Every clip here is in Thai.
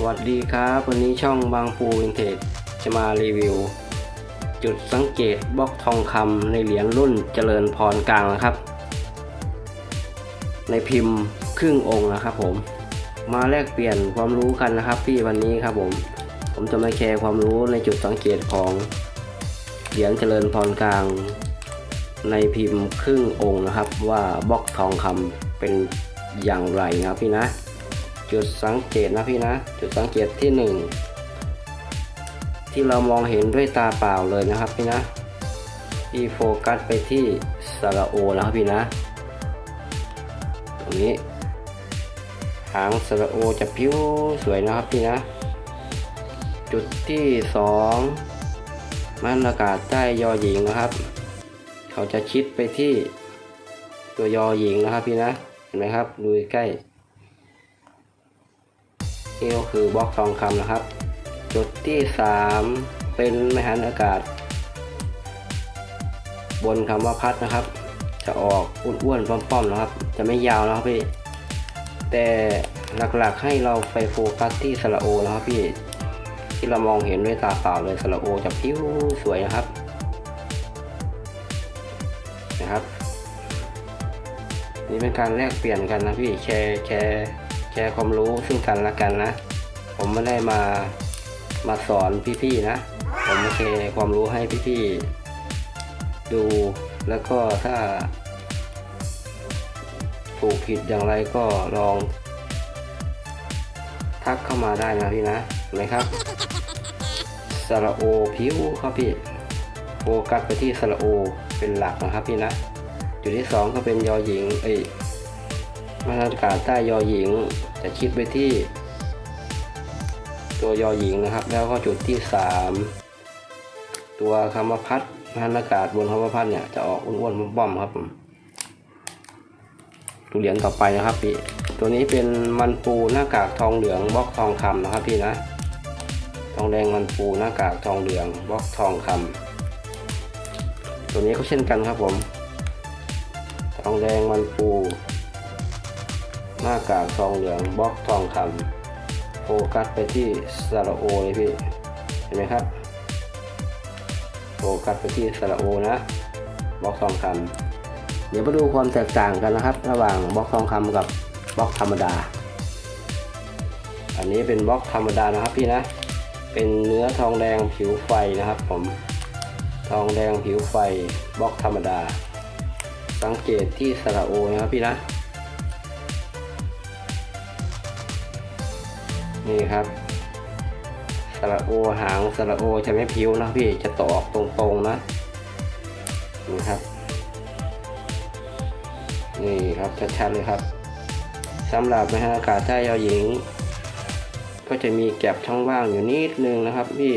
สวัสดีครับ วันนี้ช่องบางปูวินเทจจะมารีวิว จุดสังเกตบล็อกทองคำในเหรียญรุ่นเจริญพรกลางนะครับ ในพิมพ์ครึ่งองค์นะครับผม มาแลกเปลี่ยนความรู้กันนะครับพี่วันนี้ครับผม ผมจะมาแชร์ความรู้ในจุดสังเกตของเหรียญเจริญพรกลาง ในพิมพ์ครึ่งองค์นะครับ ว่าบล็อกทองคำเป็นอย่างไรนะครับพี่นะ จุดสังเกตนะพี่นะ จุดสังเกตที่หนึ่งที่เรามองเห็นด้วยตาเปล่าเลยนะครับพี่นะพี่โฟกัสไปที่สระโอนะครับพี่นะตรงนี้หางสระโอจะพิ้วสวยนะครับพี่นะ จุดที่สองมันอากาศใต้ยอหญิงนะครับ เขาจะชิดไปที่ตัวยอหญิงนะครับพี่นะ เห็นไหมครับ ดูใกล้ นี่ก็คือบล็อกทองคำนะครับ จุดที่ 3 เป็นมหันอากาศ บนคำว่าพัดนะครับ จะออกอ้วนๆป้อมๆนะครับ จะไม่ยาวนะครับพี่ แต่หลักๆให้เราไปโฟกัสที่สระโอนะครับพี่ ที่เรามองเห็นด้วยตาเปล่าเลยสระโอจะพิ้วสวยนะครับ นะครับนี่เป็นการแลกเปลี่ยนกันนะพี่แชร์แชร์ แชร์ความรู้ซึ่งกันและกันนะ ผมไม่ได้มามาสอนพี่ๆนะ ผมมาแชร์ความรู้ให้พี่ๆดูแล้วก็ถ้า ถูกผิดอย่างไรก็ลอง ทักเข้ามาได้นะพี่นะเห็นไหมครับสระโอผิวครับพี่โฟกัสไปที่สระโอเป็นหลักนะครับพี่นะ จุดที่สองก็เป็นยอหญิง เอ้ย มาตรการใต้ยอหญิง จะชิดไปที่ ตัวยอหญิงนะครับ แล้วก็จุดที่สามตัวคำว่าพัดมหันอากาศบนคำว่าพัดเนี่ยจะออกอ้วนๆบ้อมๆครับผมตัวเหรียญต่อไปนะครับพี่ตัวนี้เป็นมันปูหน้ากากทองเหลืองบล็อกทองคำนะครับพี่นะ ทองแดงมันปูหน้ากากทองเหลืองบล็อกทองคำตัวนี้ก็เช่นกันครับผม ทองแดงมันปู หน้ากากทองเหลืองบล็อกทองคำโฟกัสไปที่สระโอเลยพี่ เห็นไหมครับโฟกัสไปที่สระโอนะบล็อกทองคำเดี๋ยวมาดูความแตกต่างกันนะครับ ระหว่างบล็อกทองคำกับบล็อกธรรมดา อันนี้เป็นบล็อกธรรมดานะครับพี่นะ เป็นเนื้อทองแดงผิวไฟนะครับผมทองแดงผิวไฟบล็อกธรรมดา สังเกตที่สระโอนะครับพี่นะ นี่ครับสระโอหางสระโอจะไม่พิ้วนะพี่จะตอกตรงๆนะนี่ครับ นี่ครับชัดๆเลยครับสำหรับมหาอากาศใต้ยอหญิง ก็จะมีแก็บช่องว่างอยู่นิดนึงนะครับพี่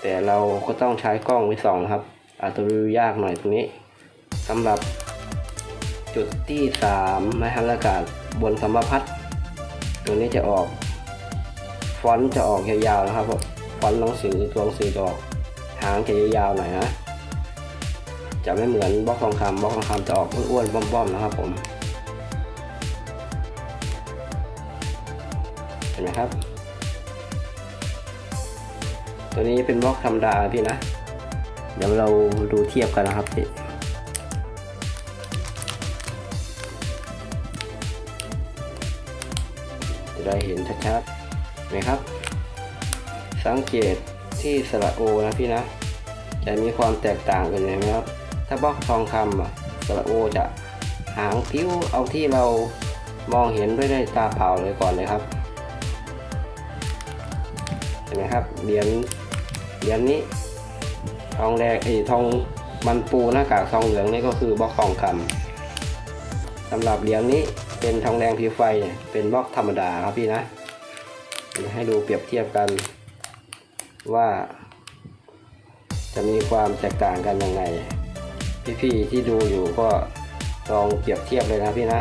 แต่เราก็ต้องใช้กล้องไว้สองครับ อาจจะดูยากหน่อยตรงนี้สำหรับจุดที่สามมหันอากาศบนสัมพัทตัวนี้จะออก ฟอนต์จะออกยาวๆนะครับผมฟอนต์หนังสือตัวหนังสือจะออกหางจะยาวๆหน่อยนะจะไม่เหมือนบล็อกทองคำบล็อกทองคำจะออกอ้วนๆบ้อมๆนะครับผมเห็นไหมครับ ตัวนี้เป็นบล็อกธรรมดาพี่นะ เดี๋ยวเราดูเทียบกันนะครับพี่จะได้เห็นชัดๆ ไหมครับ สังเกตที่สระโอนะพี่นะ จะมีความแตกต่างกันเห็นไหมครับ ถ้าบล็อกทองคำอะสระโอจะหางพิ้วเอาที่เรามองเห็นด้วยด้วยตาเปล่าเลยก่อนเลยครับเห็นไหมครับเหรียญเหรียญนี้ ทองแดงไอ้ทองมันปูหน้ากากทองเหลืองนี่ก็คือบล็อกทองคำสำหรับเหรียญนี้เป็นทองแดงผิวไฟเนี่ยเป็นบล็อกธรรมดาครับพี่นะ ให้ดูเปรียบเทียบกันว่า จะมีความแตกต่างกันยังไง พี่ๆที่ดูอยู่ก็ลองเปรียบเทียบเลยนะพี่นะ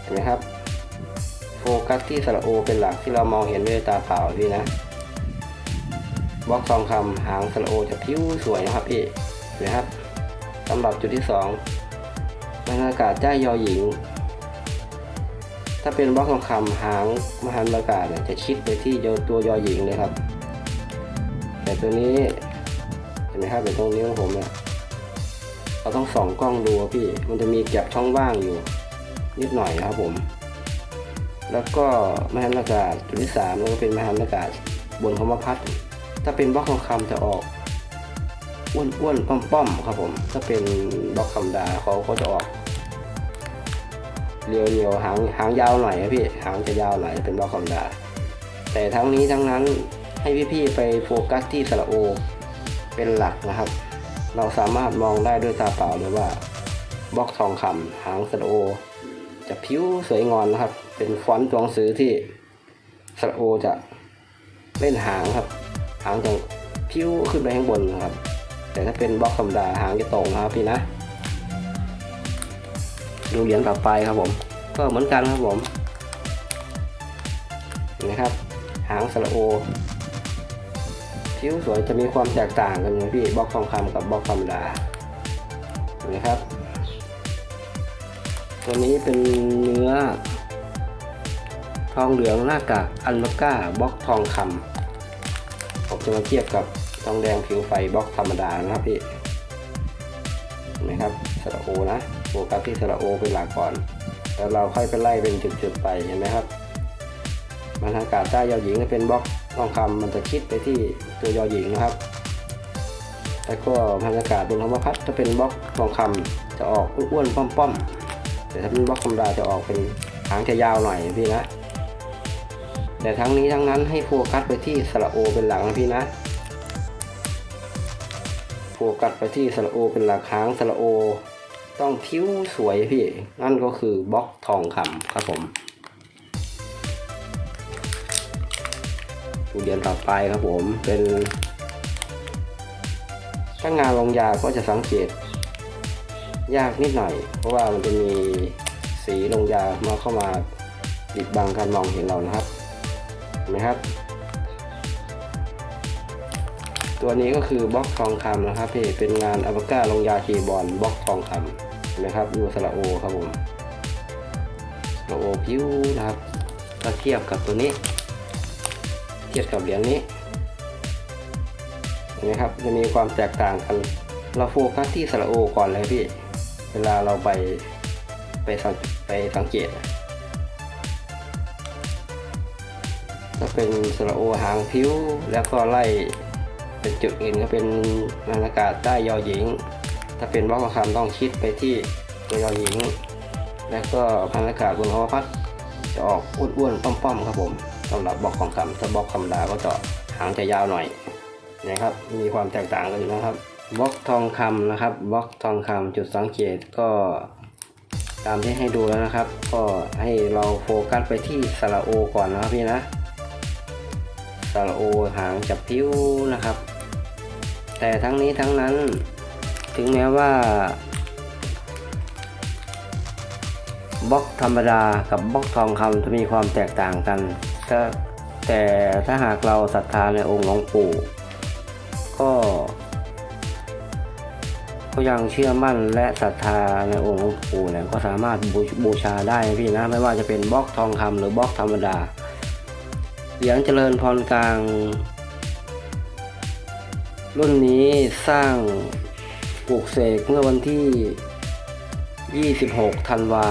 เห็นไหมครับ โฟกัสที่สระโอเป็นหลักที่เรามองเห็นด้วยตาเปล่าพี่นะบล็อกทองคำหางสระโอจะพิ้วสวยนะครับพี่เห็นะครับสำหรับจุดที่สองบรรยากาศใต้ยอหญิง ถ้าเป็นบล็อกทองคำหางมหันต์ประกาศเนี่ยจะชิดไปที่ตัวยอหญิงเลยครับ แต่ตัวนี้เห็นไหมครับเป็นตรงนี้วของผมเนี่ยเราต้องส่องกล้องดูพี่ มันจะมีแก็บช่องว่างอยู่ นิดหน่อยนะครับผม แล้วก็มหันตากาศจุดที่สามแล้วก็เป็นมหันตากาศบนคำว่าพัด ถ้าเป็นบล็อกทองคำจะออกอ้วนอ้วนป้อมป้อมๆครับผม ถ้าเป็นบล็อกธรรมดาเขาก็จะออก เรียวเรียวๆหางหางยาวหน่อยนะพี่หางจะยาวหน่อยเป็นบล็อกธรรมดา แต่ทั้งนี้ทั้งนั้นให้พี่ๆไปโฟกัสที่สระโอเป็นหลักนะครับ เราสามารถมองได้ด้วยตาเปล่าเลยว่าบล็อกทองคำหางสระโอ จะผิวสวยงอนนะครับ เป็นฟอนต์ตัวหนังสือที่สระโอจะเล่นหางครับ หางจะผิวขึ้นไปข้างบนนะครับ แต่ถ้าเป็นบล็อกธรรมดาหางจะตรงนะครับพี่นะ ดูเหรียญต่อไปครับผม ก็เหมือนกันครับผมนะครับ หางสระโอผิวสวยจะมีความแตกต่างกันนะพี่บล็อกทองคำกับบล็อกธรรมดานะครับ ตัวนี้เป็นเนื้อ ทองเหลืองหน้ากากอันบาก้าบล็อกทองคำผมจะมาเทียบกับทองแดงผิวไฟบล็อกธรรมดานะครับพี่ นไหมครับสระโอนะโฟกัสที่สระโอเป็นหลักก่อน แล้วเราค่อยไปไล่เป็นจุดๆไปเห็นไหมครับมันอากาศใต้ยอหญิงจะเป็นบล็อกทองคำมันจะคิดไปที่ตัวยอหญิงนะครับ แล้วก็พันอากาศบนธรรมพัดจะเป็นบล็อกทองคำจะออกอ้วนๆป้อมๆแต่ถ้าเป็นบล็อกธรรมดาจะออกเป็นหางจะยาวหน่อยพี่นะแต่ทั้งนี้ทั้งนั้นให้โฟกัสไปที่สระโอเป็นหลักนะพี่นะ โฟกัสไปที่สระโอเป็นหลักหางสระโอ ต้องผิวสวยพี่ นั่นก็คือบล็อกทองคำครับผมดูเรียนต่อไปครับผมเป็นถ้างานลงยาก็จะสังเกต ยากนิดหน่อย เพราะว่ามันจะมีสีลงยามาเข้ามาปิดบังการมองเห็นเรานะครับเห็นไหมครับ ตัวนี้ก็คือบล็อกทองคำนะครับพี่เป็นงานอัลก้าลงยาคีบอลบล็อกทองคำนไหมครับดูสระโอครับผมสระโอผิวนะครับถ้าเทียบกับตัวนี้ เทียบกับเหรียญนี้เห็นไหมครับจะมีความแตกต่างกัน เราโฟกัสที่สระโอก่อนเลยพี่ เวลาเราไปไปสังไปสังเกตถ้าเป็นสระโอหางผิวแล้วก็ไล่ เป็นจุดอื่นก็เป็นนาฬิกาใต้ยอหญิง ถ้าเป็นบล็อกทองคำต้องชิดไปที่ตัวยอหญิง แล้วก็พันอากาศบนคำพัดจะออกอ้วนๆป้อมๆครับผมสำหรับบล็อกทองคำถ้าบล็อกธรรมดาก็จะหางจะยาวหน่อยนะครับมีความแตกต่างกันอยู่นะครับบล็อกทองคำนะครับบล็อกทองคำจุดสังเกตก็ตามที่ให้ดูแล้วนะครับ ก็ให้เราโฟกัสไปที่สระโอก่อนนะครับพี่นะสระโอหางจับพิ้วนะครับ แต่ทั้งนี้ทั้งนั้นถึงแม้ว่าบล็อกธรรมดากับบล็อกทองคำจะมีความแตกต่างกันก็แต่ถ้าหากเราศรัทธาในองค์หลวงปู่ ก็ก็ยังเชื่อมั่นและศรัทธาในองค์หลวงปู่เนี่ยก็สามารถบูบูชาได้นะพี่นะไม่ว่าจะเป็นบล็อกทองคำหรือบล็อกธรรมดาเหรียญเจริญพรกลาง รุ่นนี้สร้างปลูกเสกเมื่อวันที่ 26 ธันวา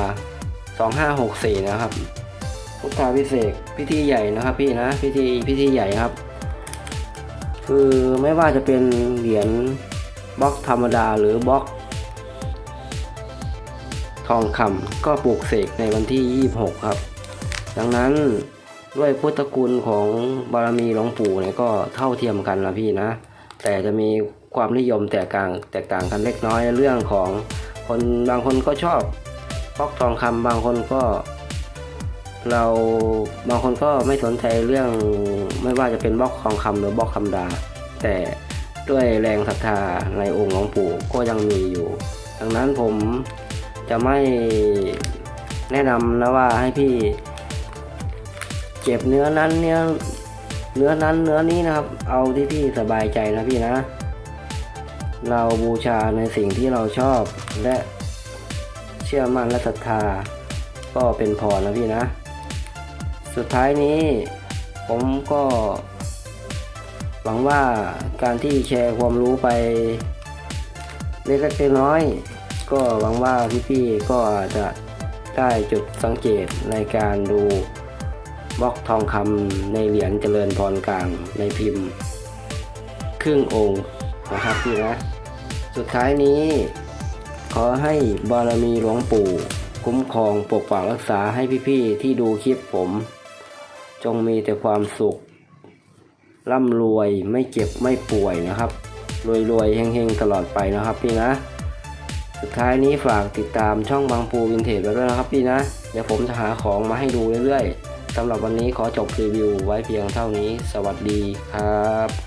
2564 นะครับ พุทธาพิเศษพิธีใหญ่นะครับพี่นะพิธีพิธีใหญ่ครับ คือไม่ว่าจะเป็นเหรียญบล็อกธรรมดาหรือบล็อก ทองคำก็ปลูกเสกในวันที่ 26 ครับ ดังนั้นด้วยพุทธคุณของบารมีหลวงปู่เนี่ยก็เท่าเทียมกันนะพี่นะ แต่จะมีความนิยมแตกต่างแตกต่างกันเล็กน้อยเรื่องของคนบางคนก็ชอบบล็อกทองคำบางคนก็ เราบางคนก็ไม่สนใจเรื่องไม่ว่าจะเป็นบล็อกทองคำหรือบล็อกธรรมดา แต่ด้วยแรงศรัทธาในองค์หลวงปู่ก็ยังมีอยู่ ดังนั้นผมจะไม่แนะนำนะว่าให้พี่เก็บเนื้อนั้นเนื้อ เนื้อนั้นเนื้อนี้นะครับ เอาที่พี่สบายใจนะพี่นะ เราบูชาในสิ่งที่เราชอบและเชื่อมั่นและศรัทธา ก็เป็นพรนะพี่นะ สุดท้ายนี้ผมก็ หวังว่าการที่แชร์ความรู้ไปเล็กๆน้อยก็หวังว่าพี่ๆก็อาจจะได้จุดสังเกตในการดู บล็อกทองคำในเหรียญเจริญพรกลางในพิมพ์ ครึ่งองค์นะครับพี่นะ สุดท้ายนี้ ขอให้บารมีหลวงปู่ คุ้มครองปกปักรักษาให้พี่ๆที่ดูคลิปผม จงมีแต่ความสุข ร่ำรวยไม่เจ็บไม่ป่วยนะครับ รวยรวยๆเฮงๆตลอดไปนะครับพี่นะสุดท้ายนี้ฝากติดตามช่องบางปูวินเทจไว้ด้วยนะครับพี่นะ เดี๋ยวผมจะหาของมาให้ดูเรื่อยๆ สำหรับวันนี้ขอจบรีวิวไว้เพียงเท่านี้ สวัสดีครับ